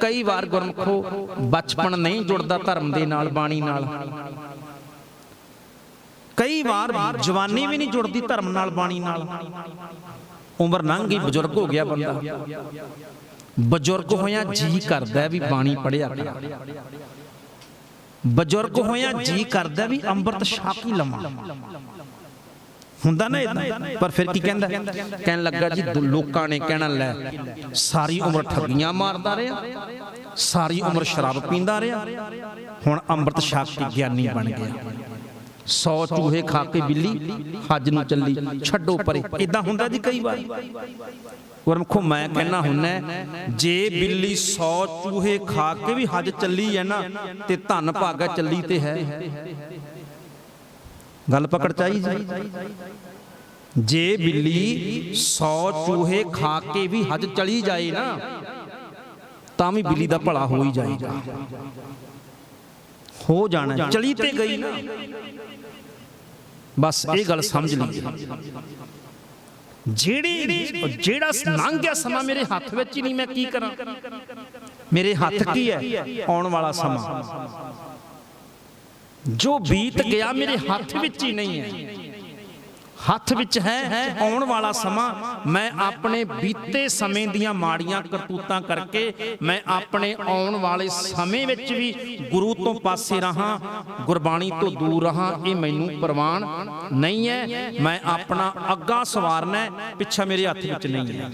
ਕਈ ਵਾਰ ਗੁਰਮਖੋ ਬਚਪਨ ਨਹੀਂ ਜੁੜਦਾ ਧਰਮ ਦੇ ਨਾਲ, ਬਾਣੀ ਨਾਲ। ਕਈ ਵਾਰ ਜਵਾਨੀ ਵੀ ਨਹੀਂ ਜੁੜਦੀ ਧਰਮ ਨਾਲ, ਬਾਣੀ ਨਾਲ। ਉਮਰ ਲੰਘ ਗਈ, ਬਜ਼ੁਰਗ ਹੋ ਗਿਆ ਬੰਦਾ। ਬਜ਼ੁਰਗ ਹੋਇਆ ਜੀ ਕਰਦਾ ਵੀ ਬਾਣੀ ਪੜਿਆ ਕਰ। ਬਜ਼ੁਰਗ ਹੋਇਆ ਜੀ ਕਰਦਾ ਵੀ ਅੰਮ੍ਰਿਤ ਛਕ ਹੀ ਲਵਾਂ। ਹੁੰਦਾ ਨਾ ਇਦਾਂ ਪਰ ਫਿਰ ਕੀ ਕਹਿੰਦਾ? ਕਹਿਣ ਲੱਗਾ ਜੀ ਲੋਕਾਂ ਨੇ ਕਹਿਣਾ, ਲੈ, ਸਾਰੀ ਉਮਰ ਠੱਗੀਆਂ ਮਾਰਦਾ ਰਿਹਾ, ਸਾਰੀ ਉਮਰ ਸ਼ਰਾਬ ਪੀਂਦਾ ਰਿਹਾ, ਹੁਣ ਅੰਮ੍ਰਿਤ ਛਕ ਕੇ ਗਿਆਨੀ ਬਣ ਗਿਆ। 100 ਚੂਹੇ ਖਾ ਕੇ ਬਿੱਲੀ, ਹੱਜ ਨੂੰ ਚੱਲੀ, ਛੱਡੋ ਪਰੇ। ਇਦਾਂ ਹੁੰਦਾ ਜੀ ਕਈ ਵਾਰ। ਗੁਰਮਖੋ, ਮੈਂ ਕਹਿਣਾ ਹੁੰਨਾ, ਜੇ ਬਿੱਲੀ 100 ਚੂਹੇ ਖਾ ਕੇ ਵੀ ਹੱਜ ਚੱਲੀ ਹੈ ਨਾ, ਤੇ ਧੰਨ ਭਾਗਾ ਚੱਲੀ ਤੇ ਹੈ। ਗੱਲ ਪਕੜ ਚਾਹੀ ਜੇ ਬਿੱਲੀ 100 ਚੂਹੇ ਖਾ ਕੇ ਵੀ ਹੱਜ ਚਲੀ ਜਾਏ ਨਾ, ਤਾਂ ਵੀ ਬਿੱਲੀ ਦਾ ਭਲਾ ਹੋ ਹੀ ਜਾਏਗਾ। ਹੋ ਜਾਣਾ ਚਲੀ ਤੇ ਗਈ ਨਾ। ਬਸ ਇਹ ਗੱਲ ਸਮਝ ਲਈ। ਜਿਹੜੀ ਜਿਹੜਾ ਲੰਘ ਗਿਆ ਸਮਾਂ ਮੇਰੇ ਹੱਥ ਵਿੱਚ ਹੀ ਨਹੀਂ, ਮੈਂ ਕੀ ਕਰਾਂ? ਮੇਰੇ ਹੱਥ ਕੀ ਹੈ? ਆਉਣ ਵਾਲਾ ਸਮਾਂ। ਜੋ ਬੀਤ ਗਿਆ ਮੇਰੇ ਹੱਥ ਵਿੱਚ ਹੀ ਨਹੀਂ ਹੈ। ਹੱਥ ਵਿੱਚ ਹੈ, ਆਉਣ ਵਾਲਾ ਸਮਾਂ ਮੈਂ ਆਪਣੇ ਬੀਤੇ ਸਮੇਂ ਦੀਆਂ ਮਾੜੀਆਂ ਕਰਤੂਤਾਂ ਕਰਕੇ ਮੈਂ ਆਪਣੇ ਆਉਣ ਵਾਲੇ ਸਮੇਂ ਵਿੱਚ ਵੀ ਗੁਰੂ ਤੋਂ ਪਾਸੇ ਰਹਾ, ਗੁਰਬਾਣੀ ਤੋਂ ਦੂਰ ਰਹਾ, ਇਹ ਮੈਨੂੰ ਪ੍ਰਵਾਨ ਨਹੀਂ ਹੈ। ਮੈਂ ਆਪਣਾ ਅੱਗਾ ਸਵਾਰਨਾ ਪਿੱਛਾ ਮੇਰੇ ਹੱਥ ਵਿੱਚ ਨਹੀਂ ਹੈ।